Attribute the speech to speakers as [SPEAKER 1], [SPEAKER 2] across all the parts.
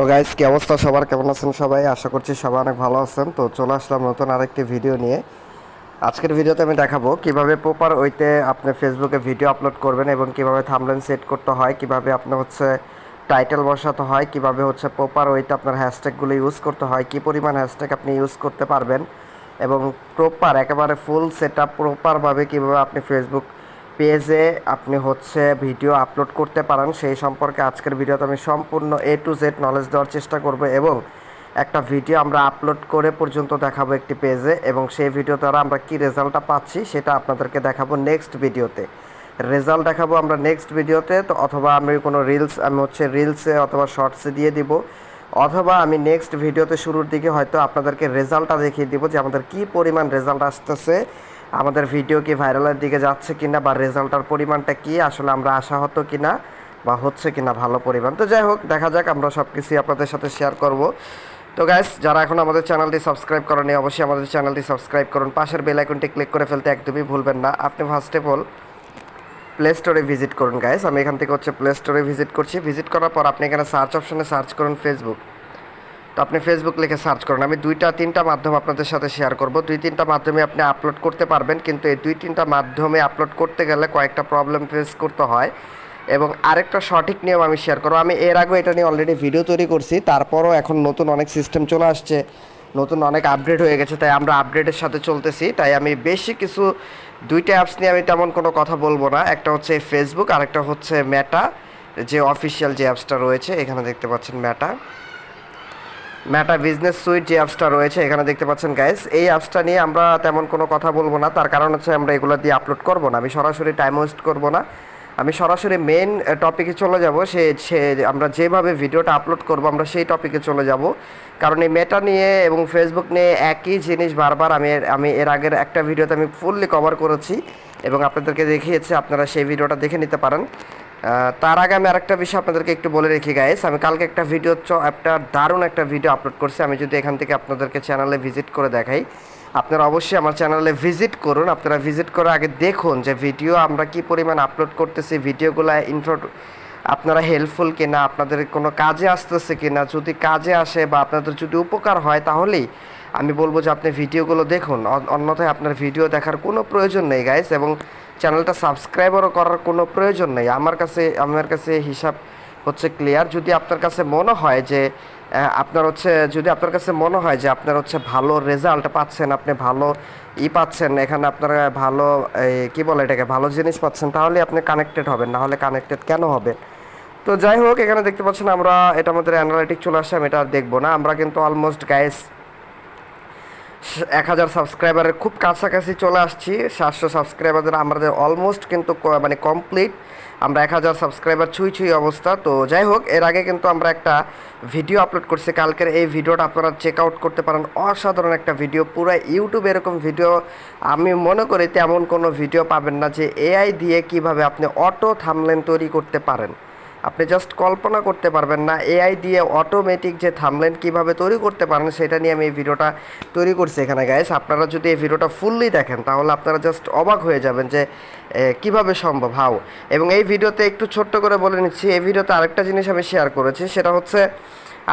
[SPEAKER 1] তো গাইজ কি অবস্থা? সবার কেমন আছেন সবাই? আশা করছি সবাই অনেক ভালো আছেন। তো চলে আসলাম নতুন আরেকটি ভিডিও নিয়ে। আজকের ভিডিওতে আমি দেখাবো কীভাবে প্রপার ওইতে আপনি ফেসবুকে ভিডিও আপলোড করবেন এবং কীভাবে থামলেন সেট করতে হয়, কীভাবে আপনি হচ্ছে টাইটেল বসাতে হয়, কীভাবে হচ্ছে প্রপার ওইতে আপনার হ্যাশট্যাগুলো ইউজ করতে হয়, কি পরিমাণ হ্যাশট্যাগ আপনি ইউজ করতে পারবেন এবং প্রপার একেবারে ফুল সেট আপ প্রপারভাবে কীভাবে আপনি ফেসবুক পেজে আপনি হচ্ছে ভিডিও আপলোড করতে পারেন। সেই সম্পর্কে আজকের ভিডিওতে আমি সম্পূর্ণ এ টু জেড নলেজ দেওয়ার চেষ্টা করব এবং একটা ভিডিও আমরা আপলোড করে পর্যন্ত দেখাবো একটি পেজে এবং সেই ভিডিও দ্বারা আমরা কি রেজাল্টটা পাচ্ছি সেটা আপনাদেরকে দেখাবো নেক্সট ভিডিওতে রেজাল্ট দেখাবো আমরা নেক্সট ভিডিওতে তো অথবা আমি কোনো রিলস আমি হচ্ছে রিলসে অথবা শর্টসে দিয়ে দিব। অথবা আমি নেক্সট ভিডিওতে শুরুর দিকে হয়তো আপনাদেরকে রেজাল্টটা দেখিয়ে দিব যে আমাদের কি পরিমাণ রেজাল্ট আসতেছে। আমাদের ভিডিও কি ভাইরালের দিকে যাচ্ছে কিনা বা রেজাল্টটার পরিমাণটা কি, আসলে আমরা আশা হতো কিনা বা হচ্ছে কিনা ভালো পরিমাণ। তো যাই হোক, দেখা যাক, আমরা সব কিছুই আপনাদের সাথে শেয়ার করব। তো গাইস যারা এখন আমাদের চ্যানেলটি সাবস্ক্রাইব করেনি অবশ্যই আমাদের চ্যানেলটি সাবস্ক্রাইব করুন। পাশের বেল আইকনটি ক্লিক করে ফেলতে একদমই ভুলবেন না। আপনি ফার্স্ট অফ অল প্লে স্টোরে ভিজিট করুন গাইস আমি এখান থেকে হচ্ছে প্লে স্টোরে ভিজিট করছি। ভিজিট করার পর আপনি এখানে সার্চ অপশনে সার্চ করুন ফেসবুক তো আপনি ফেসবুক লিখে সার্চ করুন। আমি দুইটা, তিনটা মাধ্যম আপনাদের সাথে শেয়ার করব। দুই, তিনটা মাধ্যমে আপনি আপলোড করতে পারবেন, কিন্তু এই দুই, তিনটা মাধ্যমে আপলোড করতে গেলে কয়েকটা প্রবলেম ফেস করতে হয়। এবং আরেকটা সঠিক নিয়ম আমি শেয়ার করব। আমি এর আগে এটা নিয়ে অলরেডি ভিডিও তৈরি করছি। তারপরও এখন নতুন অনেক সিস্টেম চলে আসছে। নতুন অনেক আপডেট হয়ে গেছে, তাই আমরা আপডেটের সাথে চলতেছি। তাই আমি বেশি কিছু, দুইটা অ্যাপস নিয়ে আমি তেমন কোনো কথা বলব না। একটা হচ্ছে ফেসবুক আর একটা হচ্ছে ম্যাটা যে অফিসিয়াল যে অ্যাপসটা রয়েছে, এখানে দেখতে পাচ্ছেন ম্যাটা ম্যাটা বিজনেস সুইট যে অ্যাপসটা রয়েছে, এখানে দেখতে পাচ্ছেন গাইস এই অ্যাপসটা নিয়ে আমরা তেমন কোনো কথা বলব না। তার কারণ হচ্ছে আমরা এগুলো দিয়ে আপলোড করব না। আমি সরাসরি টাইম ওয়েস্ট করব না। আমি সরাসরি মেন টপিকে চলে যাব। সে সে, আমরা যেভাবে ভিডিওটা আপলোড করব, আমরা সেই টপিকে চলে যাব। কারণ এই মেটা নিয়ে এবং ফেসবুক নিয়ে একই জিনিস বারবার আমি আমি এর আগের একটা ভিডিওতে আমি ফুললি কভার করেছি। এবং আপনাদেরকে দেখিয়েছি, আপনারা সেই ভিডিওটা দেখে নিতে পারেন। তার আগে আমি আরেকটা বিষয় আপনাদেরকে একটু বলে রেখি গাইস আমি কালকে একটা ভিডিও একটা দারুণ একটা ভিডিও আপলোড করছি। আমি যদি এখান থেকে আপনাদেরকে চ্যানেলে ভিজিট করে দেখাই, আপনারা অবশ্যই আমার চ্যানেলে ভিজিট করুন। আপনারা ভিজিট করে আগে দেখুন যে ভিডিও আমরা কি পরিমাণ আপলোড করতেছি ভিডিওগুলো ইনফো আপনারা হেল্পফুল কিনা, আপনাদের কোনো কাজে আসতেছে কিনা, যদি কাজে আসে বা আপনাদের যদি উপকার হয়, তাহলেই আমি বলব যে আপনি ভিডিওগুলো দেখুন। অন্যথায় আপনার ভিডিও দেখার কোনো প্রয়োজন নেই গাইস এবং চ্যানেলটা সাবস্ক্রাইবারও করার কোনো প্রয়োজন নেই। আমার কাছে আমার কাছে হিসাব হচ্ছে ক্লিয়ার যদি আপনার কাছে মনে হয় যে আপনার হচ্ছে, যদি আপনার কাছে মনে হয় যে আপনার হচ্ছে ভালো রেজাল্ট পাচ্ছেন, আপনি ভালো ই পাচ্ছেন, এখানে আপনারা ভালো কি বলে এটাকে, ভালো জিনিস পাচ্ছেন, তাহলে আপনি কানেক্টেড হবেন না হলে কানেক্টেড কেন হবে তো যাই হোক, এখানে দেখতে পাচ্ছেন আমরা, এটা আমাদের অ্যানালাইটিক চলে আসছে আমি এটা আর দেখব না। আমরা কিন্তু অলমোস্ট গাইস এক হাজার সাবস্ক্রাইবারের খুব কাছাকাছি চলে আসছি। সাতশো সাবস্ক্রাইবারদের আমাদের অলমোস্ট কিন্তু মানে কমপ্লিট আমরা এক হাজার সাবস্ক্রাইবার ছুঁই ছুঁই অবস্থা। তো যাই হোক, এর আগে কিন্তু আমরা একটা ভিডিও আপলোড করছি। কালকের এই ভিডিওটা আপনারা চেক আউট করতে পারেন। অসাধারণ একটা ভিডিও পুরো ইউটিউবে এরকম ভিডিও আমি মনে করি তেমন কোনো ভিডিও পাবেন না যে এআই দিয়ে কীভাবে আপনি অটো থামলেন তৈরি করতে পারেন। আপনি জাস্ট কল্পনা করতে পারবেন না এআই দিয়ে অটোমেটিক যে থামলেন কীভাবে তৈরি করতে পারেন সেটা নিয়ে আমি এই ভিডিওটা তৈরি করছি এখানে গাইস আপনারা যদি এই ভিডিওটা ফুললি দেখেন, তাহলে আপনারা জাস্ট অবাক হয়ে যাবেন যে কীভাবে সম্ভব? হাও এবং এই ভিডিওতে একটু ছোট্ট করে বলে নিচ্ছি, এই ভিডিওতে আরেকটা জিনিস আমি শেয়ার করেছি, সেটা হচ্ছে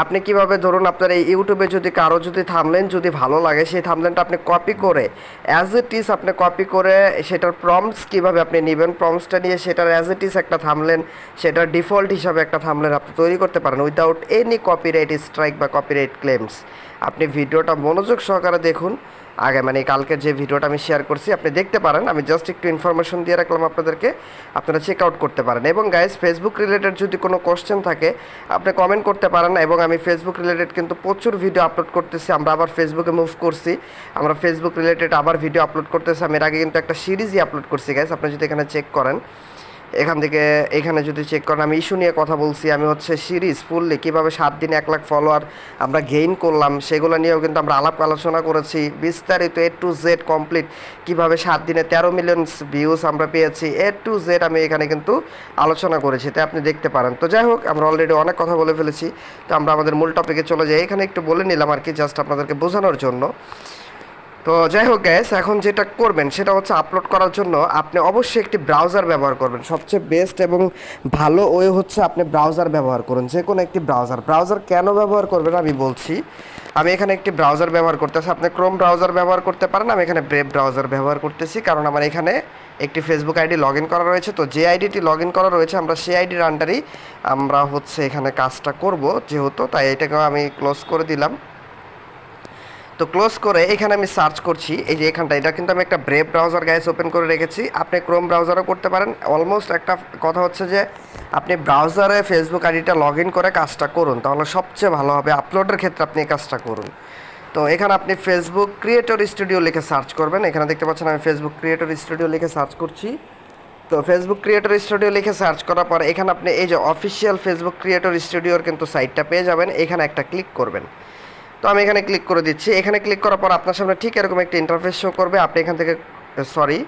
[SPEAKER 1] আপনি কীভাবে ধরুন আপনার এই ইউটিউবে যদি কারও যদি থামলেন যদি ভালো লাগে, সেই থামলেনটা আপনি কপি করে অ্যাজ ইট ইজ আপনি কপি করে সেটার প্রমস কীভাবে আপনি নেবেন প্রমসটা নিয়ে সেটার অ্যাজ ইট ইজ একটা থামলেন সেটার ডিফল্ট হিসাবে একটা থামলেন আপনি তৈরি করতে পারেন উইদাউট এনি কপিরাইট স্ট্রাইক বা কপিরাইট ক্লেমস আপনি ভিডিওটা মনোযোগ সহকারে দেখুন আগে মানে কালকের যে ভিডিওটা আমি শেয়ার করছি, আপনি দেখতে পারেন। আমি জাস্ট একটু ইনফরমেশন দিয়ে রাখলাম আপনাদেরকে। আপনারা চেক আউট করতে পারেন। এবং গাইজ ফেসবুক রিলেটেড যদি কোনো কোশ্চেন থাকে, আপনি কমেন্ট করতে পারেন এবং আমি ফেসবুক রিলেটেড কিন্তু প্রচুর ভিডিও আপলোড করতেছি। আমরা আবার ফেসবুকে মুভ করছি। আমরা ফেসবুক রিলেটেড আবার ভিডিও আপলোড করতেছি। আমি এর আগে কিন্তু একটা সিরিজই আপলোড করছি গাইজ আপনি যদি এখানে চেক করেন এখান থেকে এখানে যদি চেক করেন, আমি ইস্যু নিয়ে কথা বলছি, আমি হচ্ছে সিরিজ ফুললি কীভাবে সাত দিনে এক লাখ ফলোয়ার আমরা গেইন করলাম, সেগুলো নিয়েও কিন্তু আমরা আলাপ আলোচনা করেছি। বিস্তারিত এ টু জেড কমপ্লিট কীভাবে সাত দিনে তেরো মিলিয়ন ভিউজ আমরা পেয়েছি এ টু জেড আমি এখানে কিন্তু আলোচনা করেছি তাই আপনি দেখতে পারেন। তো যাই হোক, আমরা অলরেডি অনেক কথা বলে ফেলেছি, তো আমরা আমাদের মূল টপিকে চলে যাই। এখানে একটু বলে নিলাম আর কি জাস্ট আপনাদেরকে বোঝানোর জন্য। তো যাই হোক গ্যাস এখন যেটা করবেন সেটা হচ্ছে আপলোড করার জন্য আপনি অবশ্যই একটি ব্রাউজার ব্যবহার করবেন। সবচেয়ে বেস্ট এবং ভালো ওয়ে হচ্ছে আপনি ব্রাউজার ব্যবহার করুন, যে কোনো একটি ব্রাউজার ব্রাউজার কেন ব্যবহার করবেন আমি বলছি। আমি এখানে একটি ব্রাউজার ব্যবহার করতেছি, আপনি ক্রোম ব্রাউজার ব্যবহার করতে পারেন, আমি এখানে ব্রেভ ব্রাউজার ব্যবহার করতেছি, কারণ আমার এখানে একটি ফেসবুক আইডি লগ করা রয়েছে। তো যে আইডিটি লগ করা রয়েছে, আমরা সেই আইডির আন্ডারেই আমরা হচ্ছে এখানে কাজটা করব যেহেতু, তাই এটাকে আমি ক্লোজ করে দিলাম। তো ক্লোজ করে এখানে আমি সার্চ করছি, এই যে এখানটা এটা কিন্তু আমি একটা ব্রেভ ব্রাউজার গাইস ওপেন করে রেখেছি। আপনি ক্রোম ব্রাউজারও করতে পারেন। অলমোস্ট একটা কথা হচ্ছে যে, আপনি ব্রাউজারে ফেসবুক আইডিটা লগ করে কাজটা করুন, তাহলে সবচেয়ে ভালো হবে আপলোডের ক্ষেত্রে আপনি এই কাজটা করুন। তো এখানে আপনি ফেসবুক ক্রিয়েটর স্টুডিও লিখে সার্চ করবেন। এখানে দেখতে পাচ্ছেন আমি ফেসবুক ক্রিয়েটর স্টুডিও লিখে সার্চ করছি। তো ফেসবুক ক্রিয়েটর স্টুডিও লিখে সার্চ করার পর এখানে আপনি এই যে অফিসিয়াল ফেসবুক ক্রিয়েটর স্টুডিওর কিন্তু সাইটটা পেয়ে যাবেন। এখানে একটা ক্লিক করবেন। তো আমি এখানে ক্লিক করে দিচ্ছি। এখানে ক্লিক করার পর আপনার সামনে ঠিক এরকম একটা ইন্টারফেস শো করবে। আপনি এখান থেকে সরি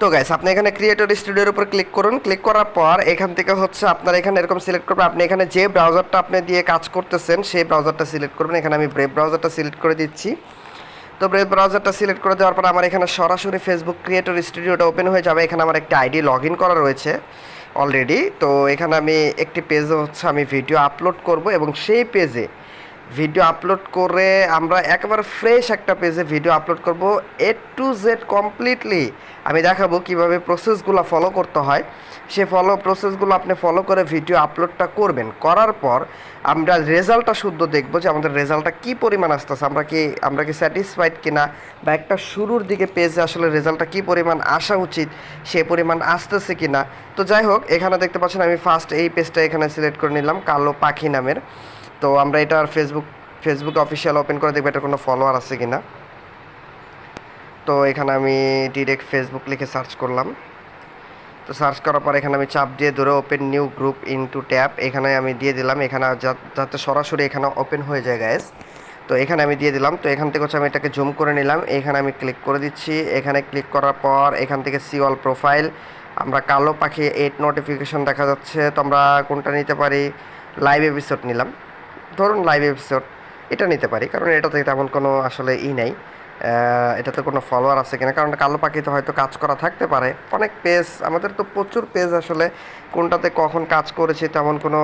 [SPEAKER 1] তো গাইস আপনি এখানে ক্রিয়েটর স্টুডিওর উপর ক্লিক করুন। ক্লিক করার পর এখান থেকে হচ্ছে আপনার এখানে এরকম সিলেক্ট করবে আপনি এখানে যে ব্রাউজারটা আপনি দিয়ে কাজ করতেছেন, সেই ব্রাউজারটা সিলেক্ট করবেন। এখানে আমি ব্রেভ ব্রাউজারটা সিলেক্ট করে দিচ্ছি। তো ব্রেভ ব্রাউজারটা সিলেক্ট করে দেওয়ার পর আমার এখানে সরাসরি ফেসবুক ক্রিয়েটর স্টুডিওটা ওপেন হয়ে যাবে। এখানে আমার একটা আইডি লগ করা রয়েছে। অলরেডি তো এখানে আমি একটি পেজে হচ্ছে আমি ভিডিও আপলোড করব এবং সেই পেজে ভিডিও আপলোড করে আমরা একেবারে ফ্রেশ একটা পেজে ভিডিও আপলোড করব এ টু জেড কমপ্লিটলি আমি দেখাবো কীভাবে প্রসেসগুলো ফলো করতে হয়। সে ফলো প্রসেসগুলো আপনি ফলো করে ভিডিও আপলোডটা করবেন। করার পর আমরা রেজাল্টটা শুদ্ধ দেখব যে আমাদের রেজাল্টটা কী পরিমাণ আসতেছে। আমরা কি আমরা কি স্যাটিসফাইড কিনা? বা একটা শুরুর দিকে পেজে আসলে রেজাল্টটা কী পরিমাণ আসা উচিত? সে পরিমাণ আসতেছে কিনা? তো যাই হোক, এখানে দেখতে পাচ্ছেন আমি ফার্স্ট এই পেজটা এখানে সিলেক্ট করে নিলাম, কালো পাখি নামের। তো আমরা এটার ফেসবুক ফেসবুক অফিসিয়াল ওপেন করে দেখব এটা কোনো ফলোয়ার আছে কি না তো এখানে আমি ডিরেক্ট ফেসবুক লিখে সার্চ করলাম। তো সার্চ করার পর এখানে আমি চাপ দিয়ে ধরে open new group into tab এখানে আমি দিয়ে দিলাম, এখানে যাতে সরাসরি এখানে ওপেন হয়ে যায় গ্যাস তো এখানে আমি দিয়ে দিলাম, তো এখান থেকে হচ্ছে আমি এটাকে জুম করে নিলাম, এখানে আমি ক্লিক করে দিচ্ছি, এখানে ক্লিক করার পর এখান থেকে সি অল প্রোফাইল আমরা কালো পাখি এইট নোটিফিকেশন দেখা যাচ্ছে, তো আমরা কোনটা নিতে পারি? লাইভ এপিসোড নিলাম। ধরুন লাইভ এপিসোড এটা নিতে পারি কারণ এটাতে তেমন কোনো আসলে ই নেই। এটাতে কোনো ফলোয়ার আছে কিনা? কারণ কালো পাখিতে হয়তো কাজ করা থাকতে পারে। অনেক পেজ আমাদের তো প্রচুর পেজ আসলে কোনটাতে কখন কাজ করেছে তেমন কোনো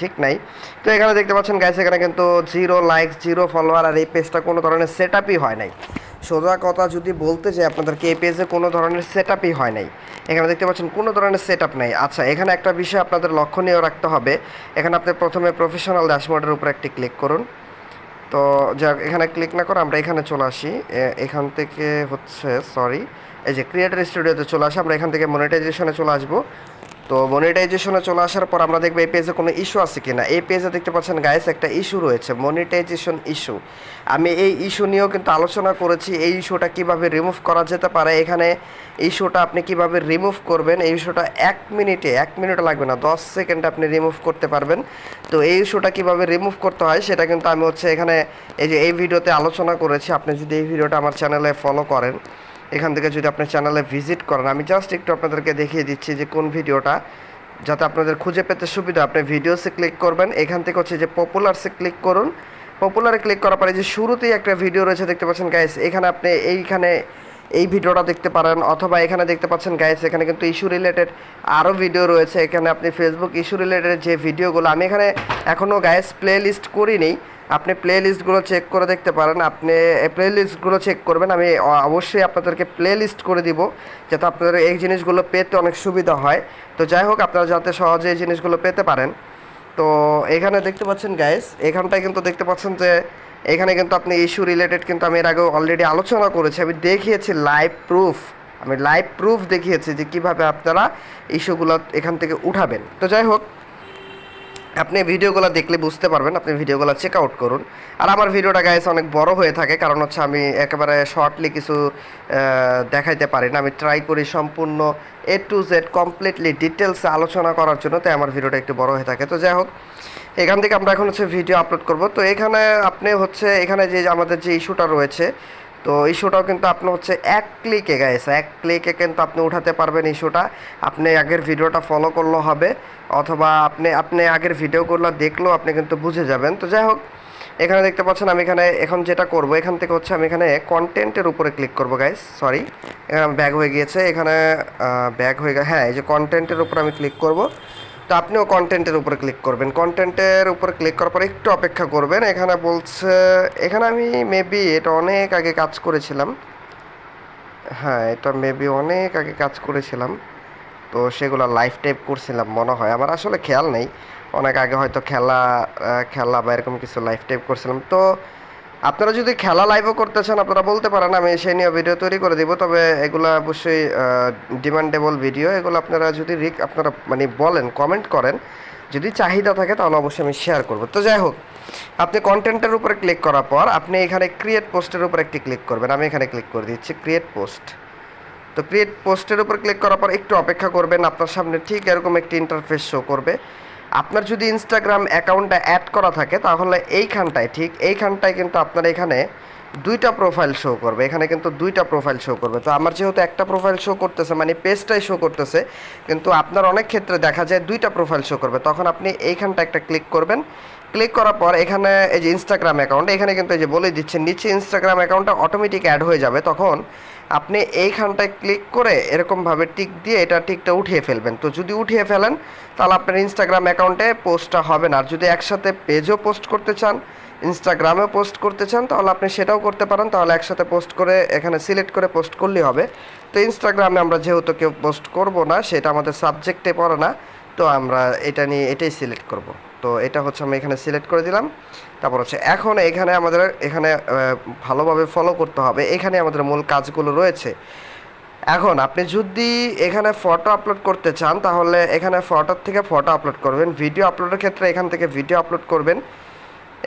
[SPEAKER 1] ঠিক নাই। তো এখানে দেখতে পাচ্ছেন গাইস এখানে কিন্তু জিরো লাইক জিরো ফলোয়ার আর এই পেজটা কোনো ধরনের সেট হয় নাই। সোজা কথা যদি বলতে চাই আপনাদেরকে এই পেজে কোনো ধরনের সেট হয় নাই। এখানে দেখতে পাচ্ছেন কোনো ধরনের সেট আপ নেই। আচ্ছা এখানে একটা বিষয় আপনাদের লক্ষণীয় রাখতে হবে। এখানে আপনি প্রথমে প্রফেশনাল ড্যাশবোর্ডের উপর একটি ক্লিক করুন। তো যাক, এখানে ক্লিক না করে আমরা এখানে চলে আসি। এখান থেকে হচ্ছে সরি এই যে ক্রিয়েটার স্টুডিওতে চলে আসি, আমরা এখান থেকে মনিটাইজেশনে চলে আসব। তো মনিটাইজেশনে চলে আসার পর আমরা দেখব এই পেজে কোনো ইস্যু আছে কিনা। এই পেজে দেখতে পাচ্ছেন গাইস একটা ইস্যু রয়েছে মনিটাইজেশন ইস্যু আমি এই ইস্যু নিয়েও কিন্তু আলোচনা করেছি, এই ইস্যুটা কীভাবে রিমুভ করা যেতে পারে, এখানে ইস্যুটা আপনি কীভাবে রিমুভ করবেন, এই ইস্যুটা এক মিনিটে, এক মিনিট লাগবে না, দশ সেকেন্ডে আপনি রিমুভ করতে পারবেন। তো এই ইস্যুটা কীভাবে রিমুভ করতে হয়, সেটা কিন্তু আমি হচ্ছে এখানে এই যে এই ভিডিওতে আলোচনা করেছি, আপনি যদি এই ভিডিওটা আমার চ্যানেলে ফলো করেন। এখান থেকে যদি আপনার চ্যানেলে ভিজিট করেন, আমি জাস্ট একটু আপনাদেরকে দেখিয়ে দিচ্ছি যে কোন ভিডিওটা, যাতে আপনাদের খুঁজে পেতে সুবিধা আপনি ভিডিওসে ক্লিক করবেন, এখান থেকে হচ্ছে যে পপুলারসে ক্লিক করুন। পপুলারে ক্লিক করার পরে যে শুরুতেই একটা ভিডিও রয়েছে, দেখতে পাচ্ছেন গাইস এখানে আপনি এইখানে এই ভিডিওটা দেখতে পারেন, অথবা এখানে দেখতে পাচ্ছেন গাইস এখানে কিন্তু ইস্যু রিলেটেড আরও ভিডিও রয়েছে। এখানে আপনি ফেসবুক ইস্যু রিলেটেড যে ভিডিওগুলো আমি এখানে এখনও গাইস প্লে লিস্ট করিনি। আপনি প্লে লিস্টগুলো চেক করে দেখতে পারেন। আপনি প্লে লিস্টগুলো চেক করবেন, আমি অবশ্যই আপনাদেরকে প্লে লিস্ট করে দিব, যাতে আপনাদের এই জিনিসগুলো পেতে অনেক সুবিধা হয়। তো যাই হোক, আপনারা যাতে সহজে এই জিনিসগুলো পেতে পারেন। তো এখানে দেখতে পাচ্ছেন গাইস এখানটায় কিন্তু দেখতে পাচ্ছেন যে, এখানে কিন্তু আপনি ইস্যু রিলেটেড কিন্তু আমি এর আগে অলরেডি আলোচনা করেছি। আমি দেখিয়েছি লাইভ প্রুফ আমি লাইভ প্রুফ দেখিয়েছি যে কীভাবে আপনারা ইস্যুগুলো এখান থেকে উঠাবেন। তো যাই হোক আপনি ভিডিওগুলো দেখলে বুঝতে পারবেন, আপনি ভিডিওগুলো চেক আউট করুন। আর আমার ভিডিওটা গাইস অনেক বড় হয়ে থাকে, কারণ হচ্ছে আমি একেবারে শর্টলি কিছু দেখাইতে পারি না। আমি ট্রাই করি সম্পূর্ণ এ টু জেড কমপ্লিটলি ডিটেলসে আলোচনা করার জন্য, তাই আমার ভিডিওটা একটু বড় হয়ে থাকে। তো যাই হোক, এখান থেকে আমরা এখন হচ্ছে ভিডিও আপলোড করব। তো এখানে আপনি হচ্ছে, এখানে যে আমাদের যে ইস্যুটা রয়েছে তো ইস্যুটাও কিন্তু আপনি হচ্ছে এক ক্লিকে গাইছে এক ক্লিকে কিন্তু আপনি উঠাতে পারবেন ইস্যুটা আপনি আগের ভিডিওটা ফলো করলেও হবে, অথবা আপনি আপনি আগের ভিডিওগুলো দেখলেও আপনি কিন্তু বুঝে যাবেন। তো যাই হোক, এখানে দেখতে পাচ্ছেন আমি এখানে এখন যেটা করব, এখান থেকে হচ্ছে আমি এখানে কন্টেন্টের উপরে ক্লিক করব গাইস সরি এখানে ব্যাগ হয়ে গিয়েছে, এখানে ব্যাগ হয়ে গেছে হ্যাঁ এই যে কন্টেন্টের উপরে আমি ক্লিক করব। তো আপনিও কন্টেন্টের উপরে ক্লিক করবেন। কন্টেন্টের উপরে ক্লিক করার পর একটু অপেক্ষা করবেন। এখানে বলছে, এখানে আমি মেবি এটা অনেক আগে কাজ করেছিলাম। হ্যাঁ এটা মেবি অনেক আগে কাজ করেছিলাম। তো সেগুলো লাইভ টাইপ করছিলাম মনে হয়। আমার আসলে খেয়াল নেই। অনেক আগে হয়তো খেলা খেলা বা এরকম কিছু লাইভ টাইপ করছিলাম। তো আপনারা যদি খেলা লাইভও করতে চান, আপনারা বলতে পারেন, আমি সেই নিয়ে ভিডিও তৈরি করে দিব। তবে এগুলো অবশ্যই ডিমান্ডেবল ভিডিও এগুলো আপনারা যদি রিক, আপনারা মানে বলেন কমেন্ট করেন। যদি চাহিদা থাকে, তাহলে অবশ্যই আমি শেয়ার করব। তো যাই হোক, আপনি কন্টেন্টের উপরে ক্লিক করার পর, আপনি এখানে ক্রিয়েট পোস্টের উপর একটি ক্লিক করবেন। আমি এখানে ক্লিক করে দিচ্ছি ক্রিয়েট পোস্ট তো ক্রিয়েট পোস্টের উপর ক্লিক করার পর একটু অপেক্ষা করবেন। আপনার সামনে ঠিক এরকম একটি ইন্টারফেস শো করবে। আপনার যদি ইনস্টাগ্রাম অ্যাকাউন্টটা অ্যাড করা থাকে, তাহলে এইখানটায়, ঠিক এইখানটায় কিন্তু আপনার এখানে দুইটা প্রোফাইল শো করবে। এখানে কিন্তু দুইটা প্রোফাইল শো করবে। তো আমার যেহেতু একটা প্রোফাইল শো করতেছে মানে পেজটাই শো করতেছে, কিন্তু আপনার অনেক ক্ষেত্রে দেখা যায় দুইটা প্রোফাইল শো করবে। তখন আপনি এইখানটা একটা ক্লিক করবেন। ক্লিক করার পর এখানে এই যে ইনস্টাগ্রাম অ্যাকাউন্ট এখানে কিন্তু এই যে বলে দিচ্ছেন, নিচে ইনস্টাগ্রাম অ্যাকাউন্টটা অটোমেটিক অ্যাড হয়ে যাবে। তখন আপনি এইখানটায় ক্লিক করে এরকমভাবে টিক দিয়ে এটা টিকটা উঠিয়ে ফেলবেন। তো যদি উঠিয়ে ফেলেন, তাহলে আপনার ইনস্টাগ্রাম অ্যাকাউন্টে পোস্টটা হবে না। আর যদি একসাথে পেজও পোস্ট করতে চান ইনস্টাগ্রামেও পোস্ট করতে চান, তাহলে আপনি সেটাও করতে পারেন। তাহলে একসাথে পোস্ট করে, এখানে সিলেক্ট করে পোস্ট করলেই হবে। তো ইনস্টাগ্রামে আমরা যেহেতু কেউ পোস্ট করব না, সেটা আমাদের সাবজেক্টে পড়ে না, তো আমরা এটা নিয়ে এটাই সিলেক্ট করব। তো এটা হচ্ছে আমি এখানে সিলেক্ট করে দিলাম। তারপর হচ্ছে এখন এখানে আমাদের, এখানে ভালোভাবে ফলো করতে হবে। এখানে আমাদের মূল কাজগুলো রয়েছে। এখন আপনি যদি এখানে ফটো আপলোড করতে চান, তাহলে এখানে ফটোর থেকে ফটো আপলোড করবেন। ভিডিও আপলোডের ক্ষেত্রে এখান থেকে ভিডিও আপলোড করবেন।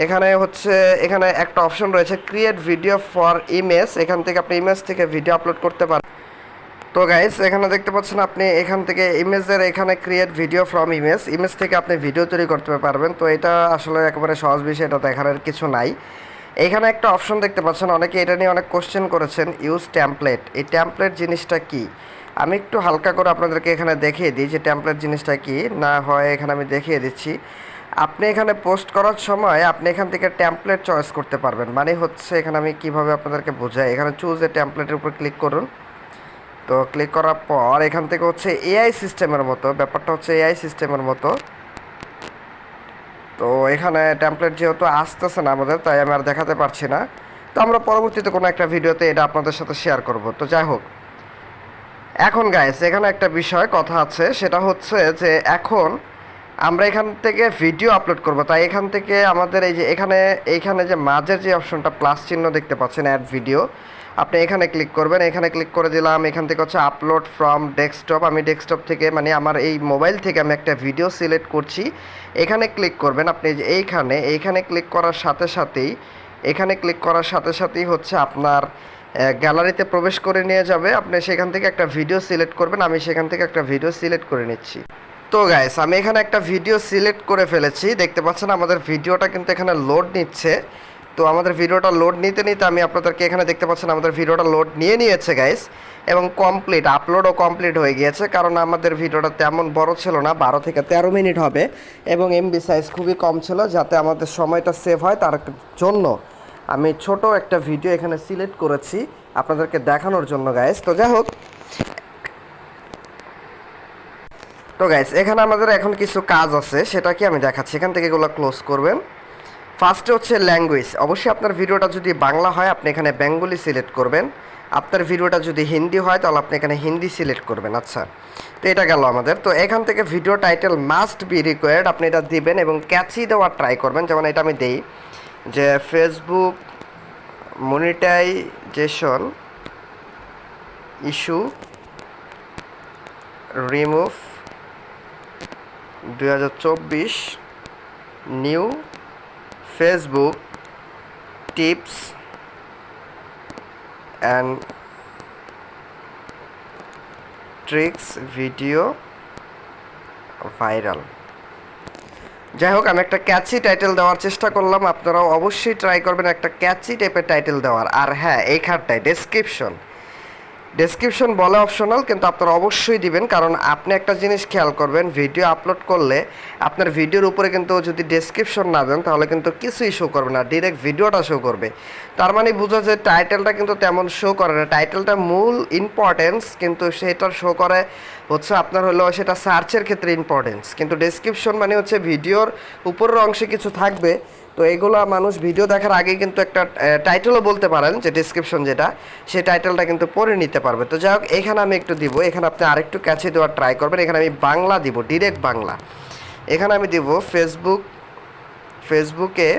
[SPEAKER 1] এখানে হচ্ছে, এখানে একটা অপশন রয়েছে ক্রিয়েট ভিডিও ফর ইমেজ এখান থেকে আপনি ইমেজ থেকে ভিডিও আপলোড করতে পারেন। তো গাইস এখানে দেখতে পাচ্ছেন আপনি এখান থেকে ইমেজের এখানে create video from image image থেকে আপনি ভিডিও তৈরি করতে পারবেন। তো এটা আসলে একেবারে সহজ বিষয়, এটা দেখানোর কিছু নাই। এখানে একটা অপশন দেখতে পাচ্ছেন, অনেকে এটা নিয়ে অনেক কোশ্চেন করেছেন ইউজ ট্যাম্পলেট এই ট্যাম্পলেট জিনিসটা কি? আমি একটু হালকা করে আপনাদেরকে এখানে দেখিয়ে দিই যে ট্যাম্পলেট জিনিসটা কি। না হয় এখানে আমি দেখিয়ে দিচ্ছি। আপনি এখানে পোস্ট করার সময় আপনি এখান থেকে ট্যাম্পলেট চয়েস করতে পারবেন। মানে হচ্ছে এখানে আমি কীভাবে আপনাদেরকে বোঝাই। এখানে চুজ এ ট্যাম্পলেটের উপর ক্লিক করুন। তো ক্লিক করার পর এখান থেকে হচ্ছে এআই সিস্টেমের মতো, ব্যাপারটা হচ্ছে এআই সিস্টেমের মতো। তো এখানে ট্যাম্পলেট যেহেতু আসতেছে না আমাদের, তাই আমি আর দেখাতে পারছি না। তো আমরা পরবর্তীতে কোনো একটা ভিডিওতে এটা আপনাদের সাথে শেয়ার করব। তো যাই হোক। এখন গাইস এখানে একটা বিষয়, কথা আছে, সেটা হচ্ছে যে এখন আমরা এখান থেকে ভিডিও আপলোড করব। তাই এখান থেকে আমাদের এই যে, এখানে এইখানে যে মাঝের যে অপশনটা প্লাস চিহ্ন দেখতে পাচ্ছেন অ্যাড ভিডিও আপনি এখানে ক্লিক করবেন, এখানে ক্লিক করে দিলাম। এখান থেকে হচ্ছে আপলোড ফ্রম ডেস্কটপ আমি ডেস্কটপ থেকে মানে আমার এই মোবাইল থেকে আমি একটা ভিডিও সিলেক্ট করছি। এখানে ক্লিক করবেন আপনি এইখানে এইখানে ক্লিক করার সাথে সাথেই, এখানে ক্লিক করার সাথে সাথেই হচ্ছে আপনার গ্যালারিতে প্রবেশ করে নিয়ে যাবে। আপনি সেখান থেকে একটা ভিডিও সিলেক্ট করবেন, আমি সেখান থেকে একটা ভিডিও সিলেক্ট করে নিচ্ছি। তো গাইস আমি এখানে একটা ভিডিও সিলেক্ট করে ফেলেছি। দেখতে পাচ্ছেন আমাদের ভিডিওটা কিন্তু এখানে লোড নিচ্ছে। তো আমাদের ভিডিওটা লোড নিতে নিতে আমি আপনাদেরকে এখানে দেখতে পাচ্ছেন আমাদের ভিডিওটা লোড নিয়ে নিয়েছে গাইস এবং কমপ্লিট আপলোডও কমপ্লিট হয়ে গিয়েছে, কারণ আমাদের ভিডিওটা তেমন বড় ছিল না, বারো থেকে তেরো মিনিট হবে, এবং এমবি সাইজ খুবই কম ছিল, যাতে আমাদের সময়টা সেভ হয় তার জন্য। আমি ছোট একটা ভিডিও এখানে সিলেক্ট করেছি, আপনাদেরকে দেখানোর জন্য গাইস তো যাই হোক। তো গাইস এখানে আমাদের এখন কিছু কাজ আছে সেটা কি আমি দেখাচ্ছি, এখান থেকে এগুলো ক্লোজ করবেন। ফার্স্টে হচ্ছে ল্যাঙ্গুয়েজ অবশ্যই আপনার ভিডিওটা যদি বাংলা হয়, আপনি এখানে বেঙ্গলি সিলেক্ট করবেন। আপনার ভিডিওটা যদি হিন্দি হয়, তাহলে আপনি এখানে হিন্দি সিলেক্ট করবেন। আচ্ছা তো এটা গেল আমাদের। তো এখান থেকে video title must be required আপনি এটা দিবেন এবং ক্যাচি দেওয়ার ট্রাই করবেন। যেমন এটা আমি দেই, যে ফেসবুক মনিটাইজেশন ইস্যু রিমুভ দুই হাজার চব্বিশ new Facebook tips and tricks video viral যাই হোক, আমি একটা ক্যাচি টাইটেল দেওয়ার চেষ্টা করলাম। আপনারাও অবশ্যই ট্রাই করবেন একটা ক্যাচি টাইপের টাইটেল দেওয়ার। আর হ্যাঁ এইখানটায় ডেসক্রিপশন ডেসক্রিপশন বলে অপশনাল কিন্তু আপনারা অবশ্যই দিবেন, কারণ আপনি একটা জিনিস খেয়াল করবেন ভিডিও আপলোড করলে আপনার ভিডিওর উপরে কিন্তু যদি ডেসক্রিপশন না দেন, তাহলে কিন্তু কিছুই শো করবে না ডিরেক্ট ভিডিওটা শো করবে। তার মানে বোঝা যায় টাইটেলটা কিন্তু তেমন শো করে না। টাইটেলটা মূল ইম্পর্টেন্স কিন্তু সেটা শো করে হচ্ছে আপনার হলো সেটা সার্চের ক্ষেত্রে ইম্পর্টেন্স কিন্তু ডেসক্রিপশন মানে হচ্ছে ভিডিওর উপরের অংশে কিছু থাকবে তো এগুলো মানুষ ভিডিও দেখার আগে কিন্তু একটা টাইটেলও বলতে পারেন, যে ডিসক্রিপশন যেটা, সেই টাইটেলটা কিন্তু পড়ে নিতে পারবে। তো যাই হোক, এখানে আমি একটু দিব, এখানে আপনি আরেকটু ক্যাচে দেওয়ার ট্রাই করবেন, এখানে আমি বাংলা দিব ডিরেক্ট বাংলা। এখানে আমি দিব ফেসবুক ফেসবুকে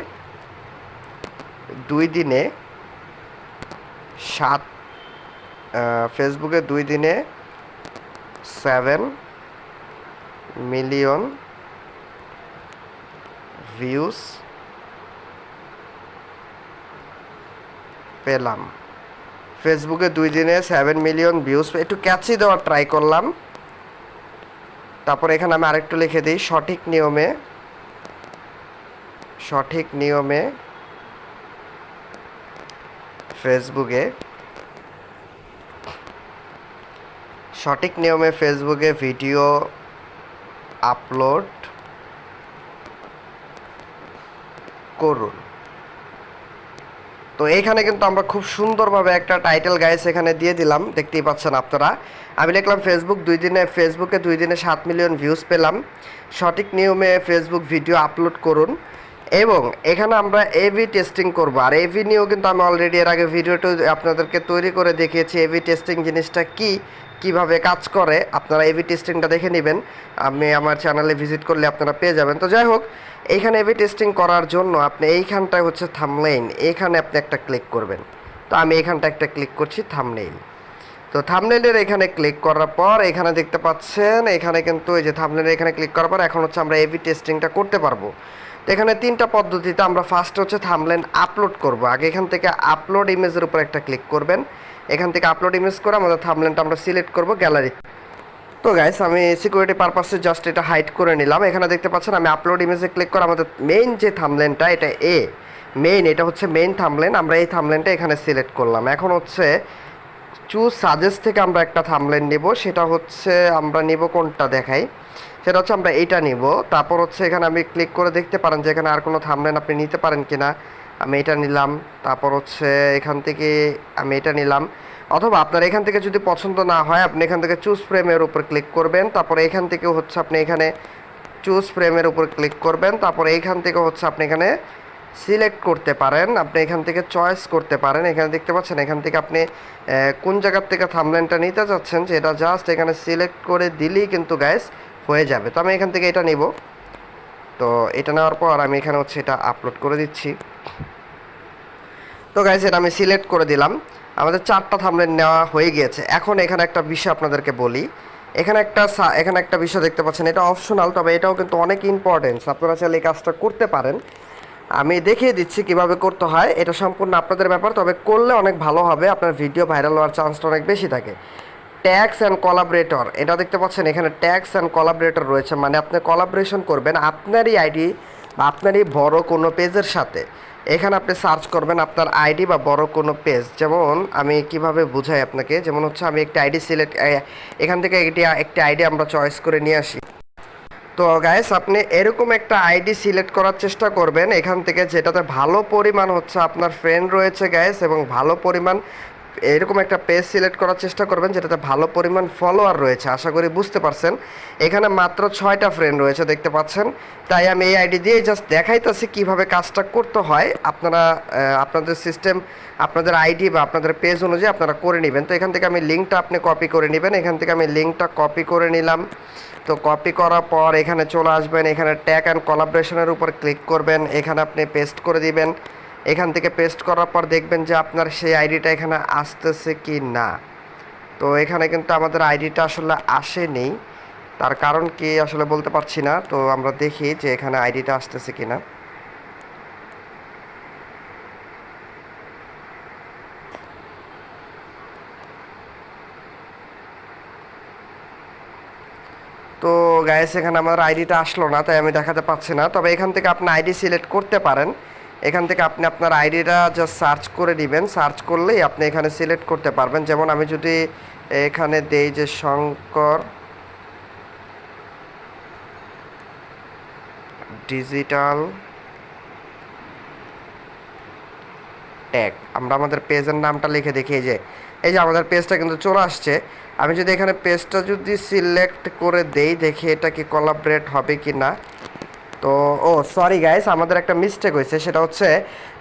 [SPEAKER 1] দুই দিনে সাত ফেসবুকে দুই দিনে সেভেন মিলিয়ন ভিউজ পেলাম। ফেসবুকে দুই দিনে সেভেন মিলিয়ন ভিউজ একটু ক্যাচি দেওয়ার ট্রাই করলাম। তারপর এখানে আমি আরেকটু লিখে দিই। সঠিক নিয়মে সঠিক নিয়মে ফেসবুকে সঠিক নিয়মে ফেসবুকে ভিডিও আপলোড করুন। তো এইখানে কিন্তু আমরা খুব সুন্দরভাবে একটা টাইটেল গাইস এখানে দিয়ে দিলাম। দেখতেই পাচ্ছেন আপনারা। আমি লিখলাম ফেসবুক দুই দিনে ফেসবুকে দুই দিনে সাত মিলিয়ন ভিউজ পেলাম। সঠিক নিয়মে ফেসবুক ভিডিও আপলোড করুন। এবং এখানে আমরা এভি টেস্টিং করব। আর এভি নিয়েও কিন্তু আমি অলরেডি এর আগে ভিডিওটা আপনাদেরকে তৈরি করে দেখিয়েছি। এভি টেস্টিং জিনিসটা কি, কীভাবে কাজ করে, আপনারা এভি টেস্টিংটা দেখে নেবেন। আমি আমার চ্যানেলে ভিজিট করলে আপনারা পেয়ে যাবেন। তো যাই হোক এইখানে এভি টেস্টিং করার জন্য আপনি এইখানটায় হচ্ছে থামলেইন এইখানে আপনি একটা ক্লিক করবেন। তো আমি এইখানটা একটা ক্লিক করছি থামনেইল তো থামনেলের এখানে ক্লিক করার পর এখানে দেখতে পাচ্ছেন, এখানে কিন্তু এই যে থামনেলের এখানে ক্লিক করার পর এখন হচ্ছে আমরা এভি টেস্টিংটা করতে পারব। তো এখানে তিনটা পদ্ধতিতে আমরা ফার্স্ট হচ্ছে থামলেন আপলোড করব। আগে এখান থেকে আপলোড ইমেজের উপর একটা ক্লিক করবেন। এখান থেকে আপলোড ইমেজ করে আমাদের থামলেনটা আমরা সিলেক্ট করব গ্যালারি তো। গাইস আমি সিকিউরিটি পারপাসে জাস্ট এটা হাইড করে নিলাম। এখানে দেখতে পাচ্ছেন আমি আপলোড ইমেজে ক্লিক করে আমাদের মেইন যে থামলেনটা এটা এ মেইন এটা হচ্ছে মেইন থামলেন আমরা এই থামলেনটা এখানে সিলেক্ট করলাম। এখন হচ্ছে চুজ সাজেস্ট থেকে আমরা একটা থামলেন নিব। সেটা হচ্ছে আমরা নিব কোনটা দেখাই? সেটা হচ্ছে আমরা এইটা নিব। তারপর হচ্ছে এখানে আমি ক্লিক করে দেখতে পারেন যে এখানে আর কোনো থামলেন আপনি নিতে পারেন কিনা। আমি এটা নিলাম। তারপর হচ্ছে এখান থেকে আমি এটা নিলাম। অথবা আপনার এখান থেকে যদি পছন্দ না হয়, আপনি এখান থেকে চুজ ফ্রেমের উপর ক্লিক করবেন। তারপরে এখান থেকে হচ্ছে আপনি এখানে চুজ ফ্রেমের উপর ক্লিক করবেন। তারপরে এইখান থেকে হচ্ছে আপনি এখানে সিলেক্ট করতে পারেন। আপনি এখান থেকে চয়েস করতে পারেন। এখানে দেখতে পাচ্ছেন, এখান থেকে আপনি কোন জায়গার থেকে থামলেনটা নিতে চাচ্ছেন যেটা জাস্ট এখানে সিলেক্ট করে দিলেই কিন্তু গ্যাস হয়ে যাবে। তো আমি এখান থেকে এটা নেব। তো এটা নেওয়ার পর আমি এখানে হচ্ছে এটা আপলোড করে দিচ্ছি। তো গাইজ এটা আমি সিলেক্ট করে দিলাম। আমাদের চারটা থামলেন নেওয়া হয়ে গিয়েছে। এখন এখানে একটা বিষয় আপনাদেরকে বলি। এখানে একটা এখানে একটা বিষয় দেখতে পাচ্ছেন, এটা অপশনাল তবে এটাও কিন্তু অনেক ইম্পর্টেন্স আপনারা চাইলে এই কাজটা করতে পারেন। আমি দেখিয়ে দিচ্ছি কীভাবে করতে হয়। এটা সম্পূর্ণ আপনাদের ব্যাপার, তবে করলে অনেক ভালো হবে। আপনার ভিডিও ভাইরাল হওয়ার চান্সটা অনেক বেশি থাকে। ট্যাক্স অ্যান্ড কলাবরেটর, এটা দেখতে পাচ্ছেন, এখানে ট্যাক্স অ্যান্ড কলাবরেটর রয়েছে মানে আপনি কলাবরেশন করবেন আপনারই আইডি বা আপনারই বড় কোনো পেজের সাথে। এখানে আপনি সার্চ করবেন আপনার আইডি বা বড় কোনো পেজ। যেমন আমি কীভাবে বুঝাই আপনাকে, যেমন হচ্ছে আমি একটা আইডি সিলেক্ট এখান থেকে একটি একটি আইডি আমরা চয়েস করে নিয়ে আসি। তো গাইস আপনি এরকম একটা আইডি সিলেক্ট করার চেষ্টা করবেন। এখান থেকে যেটাতে ভালো পরিমাণ হচ্ছে আপনার ফ্রেন্ড রয়েছে গাইস এবং ভালো পরিমাণ এরকম একটা পেজ সিলেক্ট করার চেষ্টা করবেন, যেটাতে ভালো পরিমাণ ফলোয়ার রয়েছে, আশা করি বুঝতে পারছেন। এখানে মাত্র ছয়টা ফ্রেন্ড রয়েছে, দেখতে পাচ্ছেন। তাই আমি এই আইডি দিয়ে জাস্ট দেখাইতেছি কীভাবে কাজটা করতে হয়। আপনারা আপনাদের সিস্টেম আপনাদের আইডি বা আপনাদের পেজ অনুযায়ী আপনারা করে নেবেন। তো এখান থেকে আমি লিঙ্কটা আপনি কপি করে নেবেন। এখান থেকে আমি লিঙ্কটা কপি করে নিলাম। তো কপি করার পর এখানে চলে আসবেন। এখানে ট্যাগ অ্যান্ড কলাবরেশনের উপর ক্লিক করবেন। এখানে আপনি পেস্ট করে দিবেন। এখান থেকে পেস্ট করার পর দেখবেন যে আপনার সেই আইডিটা এখানে আসতেছে কি না। তো এখানে কিন্তু আমাদের আইডিটা আসলে আসেনি। তার কারণ কি আসলে বলতে পারছি না। তো আমরা দেখি যে এখানে আইডিটা আসতেছে কি না। তো গাইস এখানে আমার আইডিটা আসলো না, তাই আমি দেখাতে পাচ্ছি না। তবে এখান থেকে আপনি আইডি সিলেক্ট করতে পারেন। এখান থেকে আপনি আপনার আইডিটা জাস্ট সার্চ করে দিবেন সার্চ করলেই আপনি এখানে সিলেক্ট করতে পারবেন। যেমন আমি যদি এখানে দেই যে শঙ্কর ডিজিটাল ট্যাগ আমরা আমাদের পেজের নামটা লিখে দেখি। যে, এই যে আমাদের পেজটা কিন্তু চলে আসছে। আমি যদি এখানে পেজটা যদি সিলেক্ট করে দেই, দেখি এটা কি কোলাবরেট হবে কি না তো, ও সরি গাইস আমাদের একটা মিস্টেক হয়েছে, সেটা হচ্ছে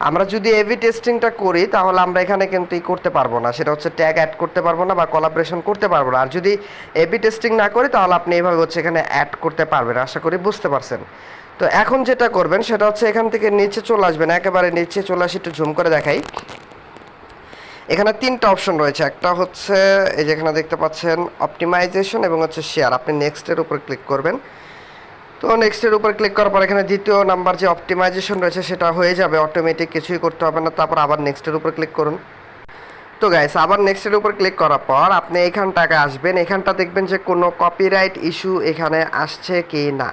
[SPEAKER 1] আমরা যদি এভি টেস্টিংটা করি, তাহলে আমরা এখানে কিন্তু ই করতে পারব না। সেটা হচ্ছে ট্যাগ অ্যাড করতে পারব না বা কোলাবরেশন করতে পারব না। আর যদি এভি টেস্টিং না করি, তাহলে আপনি এইভাবে হচ্ছে এখানে অ্যাড করতে পারবেন, আশা করি বুঝতে পারছেন। তো এখন যেটা করবেন, সেটা হচ্ছে এখান থেকে নিচে চলে আসবেন, একেবারে নিচে চলে আসি, একটু ঝুম করে দেখাই। এখানে তিনটা অপশন রয়েছে, একটা হচ্ছে এই যে এখানে দেখতে পাচ্ছেন অপটিমাইজেশন এবং হচ্ছে শেয়ার আপনি নেক্সটের উপর ক্লিক করবেন। তো নেক্সটের উপর ক্লিক করার পর এখানে দ্বিতীয় নাম্বার যে অপটিমাইজেশন রয়েছে সেটা হয়ে যাবে অটোমেটিক কিছুই করতে হবে না, তারপর আবার নেক্সটের উপর ক্লিক করুন। তো গাইস আবার নেক্সটের উপর ক্লিক করার পর আপনি এখানটাকে আসবেন, এখানটা দেখবেন যে কোনো কপিরাইট ইস্যু এখানে আসছে কি না?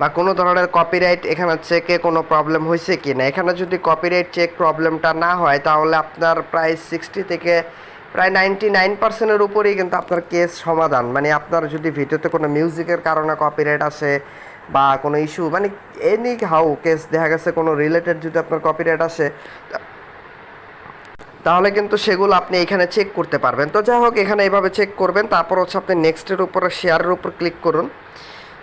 [SPEAKER 1] বা কোনো ধরনের কপিরাইট এখানে চেকে কোনো প্রবলেম হয়েছে কি না? এখানে যদি কপিরাইট চেক প্রবলেমটা না হয়, তাহলে আপনার প্রায় সিক্সটি থেকে প্রায় নাইনটি নাইন পার্সেন্টের উপরেই কিন্তু আপনার কেস সমাধান। মানে আপনার যদি ভিডিওতে কোনো মিউজিকের কারণে কপিরাইট আসে বা কোনো ইস্যু মানে এনি হাউ কেস দেখা গেছে কোনো রিলেটেড যদি আপনার কপিরাইট আসে, তাহলে কিন্তু সেগুলো আপনি এখানে চেক করতে পারবেন। তো যাই হোক, এখানে এইভাবে চেক করবেন। তারপর হচ্ছে আপনি নেক্সটের উপরে শেয়ারের উপর ক্লিক করুন।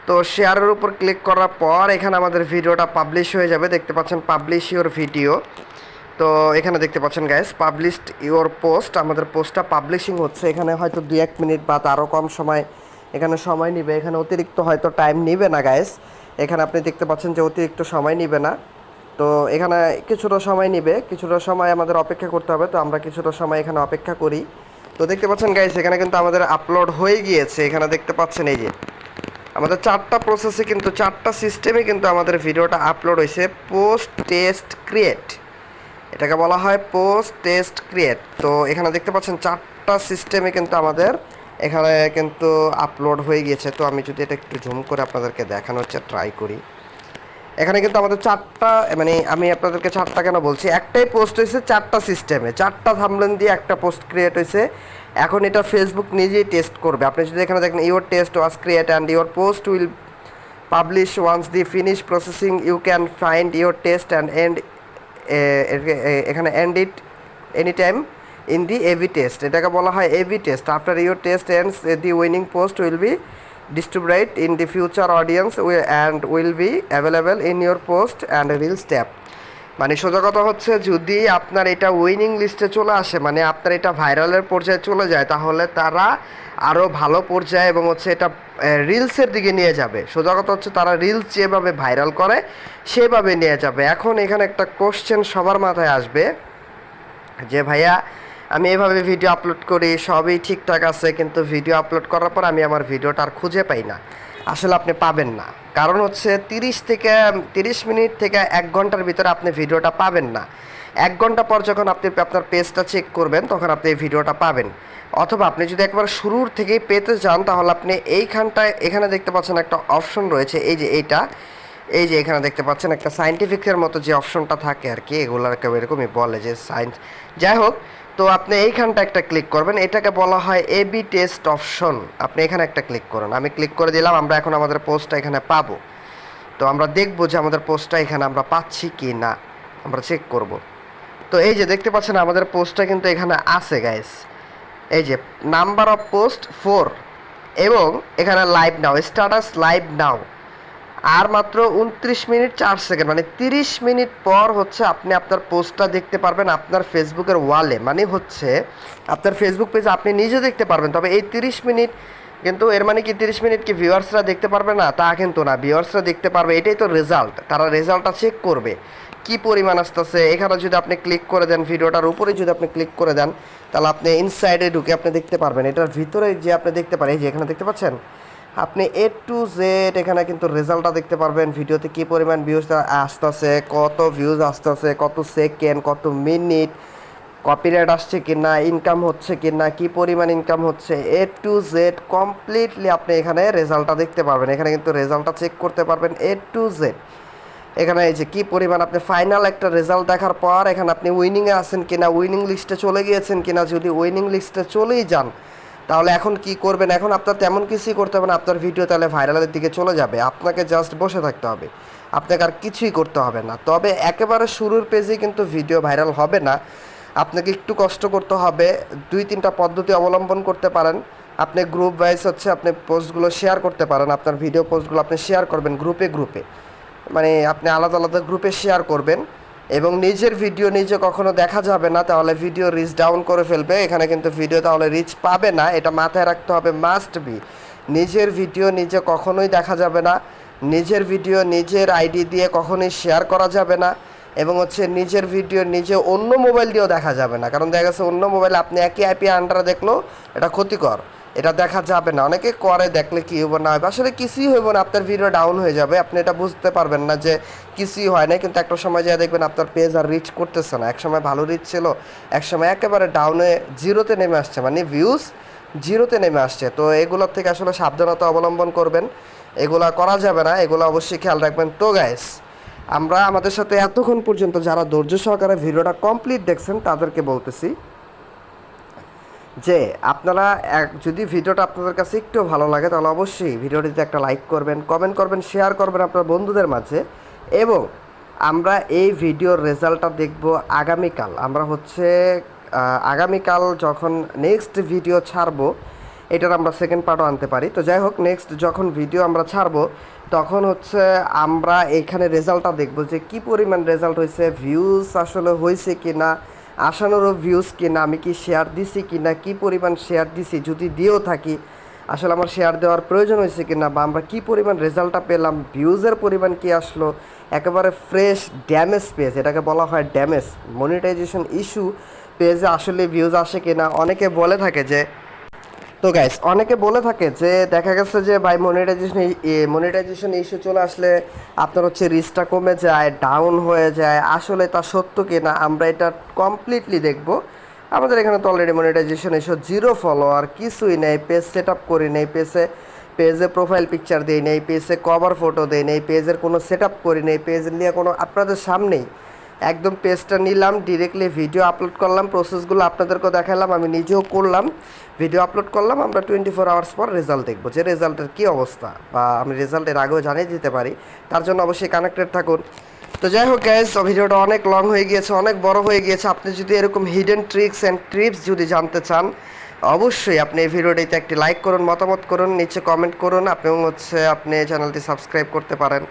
[SPEAKER 1] তো শেয়ারের উপর ক্লিক করার পর এখানে আমাদের ভিডিওটা পাবলিশ হয়ে যাবে। দেখতে পাচ্ছেন পাবলিশ ইউর ভিডিও তো এখানে দেখতে পাচ্ছেন গ্যাস পাবলিশড ইউর পোস্ট আমাদের পোস্টটা পাবলিশিং হচ্ছে। এখানে হয়তো দুই এক মিনিট বা তারও কম সময় এখানে সময় নিবে। এখানে অতিরিক্ত হয়তো টাইম নিবে না গ্যাস এখানে আপনি দেখতে পাচ্ছেন যে অতিরিক্ত সময় নিবে না। তো এখানে কিছুটা সময় নিবে। কিছুটা সময় আমাদের অপেক্ষা করতে হবে। তো আমরা কিছুটা সময় এখানে অপেক্ষা করি। তো দেখতে পাচ্ছেন গাইস এখানে কিন্তু আমাদের আপলোড হয়ে গিয়েছে। এখানে দেখতে পাচ্ছেন এই যে, আমাদের চারটা প্রসেসে কিন্তু, চারটা সিস্টেমে কিন্তু আমাদের ভিডিওটা আপলোড হয়েছে। পোস্ট টেস্ট ক্রিয়েট এটাকে বলা হয় পোস্ট টেস্ট ক্রিয়েট তো এখানে দেখতে পাচ্ছেন চারটা সিস্টেমে কিন্তু আমাদের এখানে কিন্তু আপলোড হয়ে গিয়েছে। তো আমি যদি এটা একটু জুম করে আপনাদেরকে দেখানোর ট্রাই করি। এখানে কিন্তু আমাদের চারটা মানে আমি আপনাদেরকে চারটা কেন বলছি? একটাই পোস্ট হয়েছে চারটা সিস্টেমে চারটা থামলেন দিয়ে একটা পোস্ট ক্রিয়েট হয়েছে। এখন এটা ফেসবুক নিজেই টেস্ট করবে। আপনি যদি এখানে দেখেন your test was create and your post will publish once the finish processing you can find your test and end এখানে and it any time in the AV test এটাকে বলা হয় AV test after your test ends the winning post will be distribute in the future audience wi- and will be available in your post and reels tab মানে সোজা কথা হচ্ছে, যদি আপনার এটা উইনিং লিস্টে চলে আসে মানে আপনার এটা ভাইরালের পর্যায়ে চলে যায়, তাহলে তারা আরও ভালো পর্যায়ে এবং হচ্ছে এটা রিলসের দিকে নিয়ে যাবে। সোজা কথা হচ্ছে, তারা রিলস যেভাবে ভাইরাল করে, সেভাবে নিয়ে যাবে। এখন এখানে একটা কোশ্চেন সবার মাথায় আসবে, যে ভাইয়া, আমি এভাবে ভিডিও আপলোড করি, সবই ঠিকঠাক আছে, কিন্তু ভিডিও আপলোড করার পর আমি আমার ভিডিওটা আর খুঁজে পাই না। আসলে আপনি পাবেন না। কারণ হচ্ছে তিরিশ থেকে, তিরিশ মিনিট থেকে এক ঘণ্টার ভিতরে আপনি ভিডিওটা পাবেন না। এক ঘণ্টা পর যখন আপনি আপনার পেজটা চেক করবেন, তখন আপনি এই ভিডিওটা পাবেন। অথবা আপনি যদি একবার শুরুর থেকেই পেতে চান, তাহলে আপনি এইখানটায়, এখানে দেখতে পাচ্ছেন একটা অপশন রয়েছে, এই যে এইটা। এই যে এখানে দেখতে পাচ্ছেন একটা সাইন্টিফিকের মতো যে অপশনটা থাকে আর কি এগুলোর কেউ এরকমই বলে যে সায়েন্স যাই হোক তো আপনি এইখানটা একটা ক্লিক করবেন। এটাকে বলা হয় এবি টেস্ট অপশন আপনি এখানে একটা ক্লিক করুন। আমি ক্লিক করে দিলাম, আমরা এখন আমাদের পোস্টটা এখানে পাবো। তো আমরা দেখব যে আমাদের পোস্টটা এখানে আমরা পাচ্ছি কি না। আমরা চেক করব। তো এই যে দেখতে পাচ্ছেন, আমাদের পোস্টটা কিন্তু এখানে আছে গাইস এই যে নাম্বার অফ পোস্ট ফোর এবং এখানে live now status live now আর মাত্র উনত্রিশ মিনিট চার সেকেন্ড মানে তিরিশ মিনিট পর হচ্ছে আপনি আপনার পোস্টটা দেখতে পারবেন আপনার ফেসবুকের ওয়ালে মানে হচ্ছে আপনার ফেসবুক পেজ আপনি নিজে দেখতে পারবেন। তবে এই তিরিশ মিনিট কিন্তু এর মানে কি, তিরিশ মিনিট কি ভিউয়ার্সরা দেখতে পারবে? না, তা কিন্তু না। ভিউয়ার্সরা দেখতে পারবে, এটাই তো রেজাল্ট তারা রেজাল্টটা চেক করবে। কি পরিমাণ আসতেছে? এখানে যদি আপনি ক্লিক করে দেন, ভিডিওটার উপরে যদি আপনি ক্লিক করে দেন, তাহলে আপনি ইনসাইডে ঢুকে আপনি দেখতে পারবেন। এটার ভিতরে যে আপনি দেখতে পারেন, এই যে এখানে দেখতে পাচ্ছেন? আপনি এ টু জেড এখানে কিন্তু রেজাল্টটা দেখতে পারবেন। ভিডিওতে কি পরিমাণ ভিউজ আসতেছে, কত ভিউজ আসতেছে, কত সেকেন্ড কত মিনিট কপিরাইট আসছে কি না ইনকাম হচ্ছে কি না কী পরিমাণ ইনকাম হচ্ছে এ টু জেড কমপ্লিটলি আপনি এখানে রেজাল্টটা দেখতে পারবেন। এখানে কিন্তু রেজাল্টটা চেক করতে পারবেন এ টু জেড এখানে এই যে কী পরিমাণ আপনি ফাইনাল একটা রেজাল্ট দেখার পর এখানে আপনি উইনিংয়ে আছেন কিনা উইনিং লিস্টে চলে গিয়েছেন কিনা, যদি উইনিং লিস্টে চলেই যান তাহলে এখন কি করবেন? এখন আপনার তেমন কিছুই করতে হবে না। আপনার ভিডিও তাহলে ভাইরালের দিকে চলে যাবে। আপনাকে জাস্ট বসে থাকতে হবে। আপনাকে আর কিছুই করতে হবে না। তবে একেবারে শুরুর পেজে কিন্তু ভিডিও ভাইরাল হবে না। আপনাকে একটু কষ্ট করতে হবে। দুই, তিনটা পদ্ধতি অবলম্বন করতে পারেন। আপনি গ্রুপ ওয়াইজ হচ্ছে আপনি পোস্টগুলো শেয়ার করতে পারেন। আপনার ভিডিও পোস্টগুলো আপনি শেয়ার করবেন গ্রুপে গ্রুপে মানে আপনি আলাদা আলাদা গ্রুপে শেয়ার করবেন। এবং নিজের ভিডিও নিজে কখনো দেখা যাবে না, তাহলে ভিডিও রিচ ডাউন করে ফেলবে। এখানে কিন্তু ভিডিও তাহলে রিচ পাবে না, এটা মাথায় রাখতে হবে মাস্ট বি নিজের ভিডিও নিজে কখনোই দেখা যাবে না, নিজের ভিডিও নিজের আইডি দিয়ে কখনোই শেয়ার করা যাবে না, এবং হচ্ছে নিজের ভিডিও নিজে অন্য মোবাইল দিয়েও দেখা যাবে না। কারণ দেখা গেছে অন্য মোবাইলে আপনি একই আইপি আন্ডারে দেখল, এটা ক্ষতিকর। এটা দেখা যাবে না। অনেকে করে দেখলে কি হইব না হইব। আসলে কিছুই হইব না। আপনার ভিডিও ডাউন হয়ে যাবে। আপনি এটা বুঝতে পারবেন না যে কিছুই হয় না কিন্তু একটা সময় যা দেখবেন আপনার পেজ আর রিচ করতেছে না। এক সময় ভালো রিচ ছিল, এক সময় একেবারে ডাউনে জিরোতে নেমে আসছে। মানে ভিউজ জিরোতে নেমে আসছে। তো এগুলোর থেকে আসলে সাবধানতা অবলম্বন করবেন। এগুলা করা যাবে না। এগুলো অবশ্যই খেয়াল রাখবেন। তো গাইস আমরা আমাদের সাথে এতক্ষণ পর্যন্ত যারা ধৈর্য সহকারে ভিডিওটা কমপ্লিট দেখছেন, তাদেরকে বলতেছি যে আপনারা যদি ভিডিওটা আপনাদের কাছে একটু ভালো লাগে, তাহলে অবশ্যই ভিডিওটিতে একটা লাইক করবেন কমেন্ট করবেন শেয়ার করবেন আপনার বন্ধুদের মাঝে। এবং আমরা এই ভিডিওর রেজাল্টটা দেখব আগামীকাল। আমরা হচ্ছে আগামীকাল যখন নেক্সট ভিডিও ছাড়বো, এটার আমরা সেকেন্ড পার্টও আনতে পারি। তো যাই হোক নেক্সট যখন ভিডিও আমরা ছাড়বো, তখন হচ্ছে আমরা এখানে রেজাল্টটা দেখব যে কি পরিমাণ রেজাল্ট হয়েছে ভিউজ আসলে হয়েছে কি না আসানোরও ভিউজ কিনা, আমি কি শেয়ার দিছি কিনা, কি পরিমাণ শেয়ার দিছি, যদি দিয়েও থাকি, আসলে আমার শেয়ার দেওয়ার প্রয়োজন হয়েছে কিনা বা আমরা কী পরিমাণ রেজাল্টটা পেলাম ভিউজের পরিমাণ কি আসলো, একেবারে ফ্রেশ ড্যামেজ পেজ এটাকে বলা হয় ড্যামেজ মনিটাইজেশন ইস্যু পেজে আসলে ভিউজ আসে কিনা, অনেকে বলে থাকে যে তো গাইস অনেকে বলে থাকে যে, দেখা গেছে যে ভাই মনিটাইজেশন মনিটাইজেশন ইস্যু চলে আসলে আপনার হচ্ছে রিস্কটা কমে যায় ডাউন হয়ে যায়। আসলে তা সত্য কিনা আমরা এটা কমপ্লিটলি দেখব। আমাদের এখানে তো already monetisation issue zero follower কিছুই নেই। পেজ সেট আপ করি নেই পেজে পেজে প্রোফাইল পিকচার দিই নেই পেজে কভার ফটো দিই নেই পেজের কোনো সেট আপ করি নেই পেজ নিয়ে কোনো আপনাদের সামনেই একদম পেজটা নিলাম ডিরেক্টলি ভিডিও আপলোড করলাম প্রসেসগুলো আপনাদেরকে দেখালাম, আমি নিজেও করলাম ভিডিও আপলোড করলাম, আমরা টোয়েন্টি ফোর আওয়ার্স পর রেজাল্ট দেখব, যে রেজাল্টের কী অবস্থা, বা আমি রেজাল্টের আগেও জানিয়ে দিতে পারি, তার জন্য অবশ্যই কানেক্টেড থাকুন। তো যাই হোক গ্যাস ভিডিওটা অনেক লং হয়ে গিয়েছে, অনেক বড় হয়ে গিয়েছে, আপনি যদি এরকম হিডেন ট্রিক্স অ্যান্ড ট্রিপস যদি জানতে চান, অবশ্যই আপনি এই ভিডিওটিতে একটি লাইক করুন, মতামত করুন, নিচে কমেন্ট করুন, আপনি হচ্ছে, আপনি চ্যানেলটি সাবস্ক্রাইব করতে পারেন।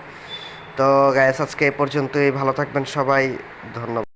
[SPEAKER 1] তো গায়ে আজকে এ পর্যন্তই। ভালো থাকবেন সবাই। ধন্যবাদ।